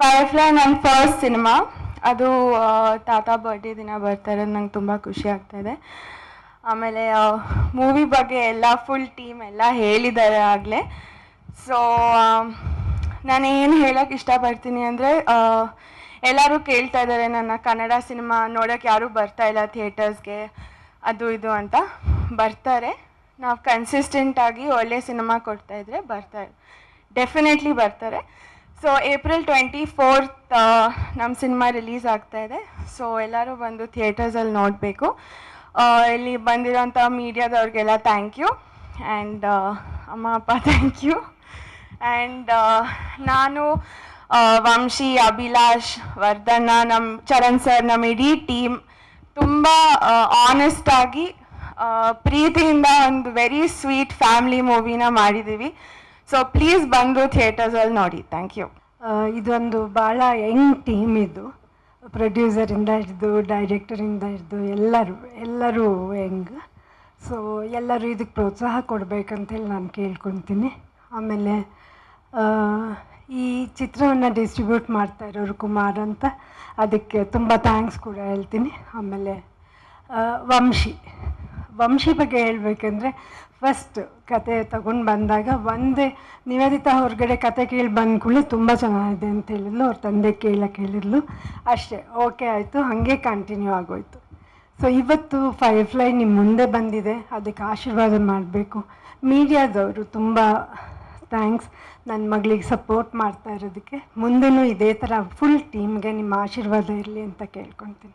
ಫೈರ್ಫ್ಲೈ ನನ್ನ first cinema ಅದು ತಾತ ಬರ್ಡೇ ದಿನ ಬರ್ತಾ ಇರೋದು ನಂಗೆ ತುಂಬ ಖುಷಿ ಆಗ್ತಾಯಿದೆ ಆಮೇಲೆ ಮೂವಿ ಬಗ್ಗೆ ಎಲ್ಲ ಫುಲ್ ಟೀಮ್ ಎಲ್ಲ ಹೇಳಿದ್ದಾರೆ ಆಗಲೇ. ಸೊ ನಾನು ಏನು ಹೇಳೋಕ್ಕೆ ಇಷ್ಟಪಡ್ತೀನಿ ಅಂದರೆ ಎಲ್ಲರೂ ಕೇಳ್ತಾ ಇದ್ದಾರೆ ನನ್ನ ಕನ್ನಡ ಸಿನಿಮಾ ನೋಡೋಕ್ಕೆ ಯಾರೂ ಬರ್ತಾ ಇಲ್ಲ ಥಿಯೇಟರ್ಸ್ಗೆ ಅದು ಇದು ಅಂತ. ಬರ್ತಾರೆ. ನಾವು ಕನ್ಸಿಸ್ಟೆಂಟಾಗಿ ಒಳ್ಳೆ ಸಿನಿಮಾ ಕೊಡ್ತಾಯಿದ್ರೆ ಬರ್ತಾರೆ ಡೆಫಿನೆಟ್ಲಿ ಬರ್ತಾರೆ. ಸೊ ಏಪ್ರಿಲ್ ಟ್ವೆಂಟಿ ಫೋರ್ತ್ ನಮ್ಮ ಸಿನಿಮಾ ರಿಲೀಸ್ ಆಗ್ತಾ ಇದೆ. ಸೊ ಎಲ್ಲರೂ ಬಂದು ಥಿಯೇಟರ್ಸಲ್ಲಿ ನೋಡಬೇಕು. ಇಲ್ಲಿ ಬಂದಿರೋಂಥ ಮೀಡಿಯಾದವ್ರಿಗೆಲ್ಲ ಥ್ಯಾಂಕ್ ಯು ಆ್ಯಂಡ್ ಅಮ್ಮ, ಅಪ್ಪ ಥ್ಯಾಂಕ್ ಯು ಆ್ಯಂಡ್ ನಾನು ವಂಶಿ, ಅಭಿಲಾಷ್, ವರ್ಧನ ನಮ್ಮ ಚರಣ್ ಸರ್ ನಮ್ಮ ಇಡೀ ಟೀಮ್ ತುಂಬ ಆನೆಸ್ಟಾಗಿ ಪ್ರೀತಿಯಿಂದ ಒಂದು ವೆರಿ ಸ್ವೀಟ್ ಫ್ಯಾಮಿಲಿ ಮೂವಿನ ಮಾಡಿದ್ದೀವಿ. ಸೊ ಪ್ಲೀಸ್ ಬಂದು ಥಿಯೇಟರ್ಸಲ್ಲಿ ನೋಡಿ. ಥ್ಯಾಂಕ್ ಯು ಇದೊಂದು ಭಾಳ ಯಂಗ್ ಟೀಮ್ ಇದು. ಪ್ರೊಡ್ಯೂಸರಿಂದ ಹಿಡಿದು ಡೈರೆಕ್ಟರಿಂದ ಹಿಡಿದು, ಎಲ್ಲರೂ ಎಲ್ಲರೂ ಯಂಗ್ ಸೊ ಎಲ್ಲರೂ ಇದಕ್ಕೆ ಪ್ರೋತ್ಸಾಹ ಕೊಡಬೇಕಂತೇಳಿ ನಾನು ಕೇಳ್ಕೊತೀನಿ ಆಮೇಲೆ ಈ ಚಿತ್ರವನ್ನು ಡಿಸ್ಟ್ರಿಬ್ಯೂಟ್ ಮಾಡ್ತಾ ಇರೋರು ಕುಮಾರ್ ಅಂತ. ಅದಕ್ಕೆ ತುಂಬ ಥ್ಯಾಂಕ್ಸ್ ಕೂಡ ಹೇಳ್ತೀನಿ. ಆಮೇಲೆ ವಂಶಿ. ವಂಶಿ ಬಗ್ಗೆ ಹೇಳಬೇಕಂದ್ರೆ ಫಸ್ಟ್ ಕತೆ ತಗೊಂಡು ಬಂದಾಗ ಒಂದೇ ನಿವೇದಿತಾ ಹೊರಗಡೆ ಕತೆ ಕೇಳಿ ಬಂದ ಕೂಡಲೇ ತುಂಬ ಚೆನ್ನಾಗಿದೆ ಅಂತ ಹೇಳಿದ್ಲು, ಅವ್ರ ತಂದೆ ಕೇಳಕ್ಕೆ ಹೇಳಿದ್ಲು ಅಷ್ಟೇ ಓಕೆ ಆಯಿತು, ಹಾಗೆ ಕಂಟಿನ್ಯೂ ಆಗೋಯ್ತು. ಸೊ ಇವತ್ತು ಫೈರ್ಫ್ಲೈ ನಿಮ್ಮ ಮುಂದೆ ಬಂದಿದೆ, ಅದಕ್ಕೆ ಆಶೀರ್ವಾದ ಮಾಡಬೇಕು. ಮೀಡಿಯಾದವರು ತುಂಬ ಥ್ಯಾಂಕ್ಸ್ ನನ್ನ ಮಗಳಿಗೆ ಸಪೋರ್ಟ್ ಮಾಡ್ತಾ ಇರೋದಕ್ಕೆ. ಮುಂದೆನೂ ಇದೇ ಥರ ಫುಲ್ ಟೀಮ್ಗೆ ನಿಮ್ಮ ಆಶೀರ್ವಾದ ಇರಲಿ ಅಂತ ಕೇಳ್ಕೊತೀನಿ.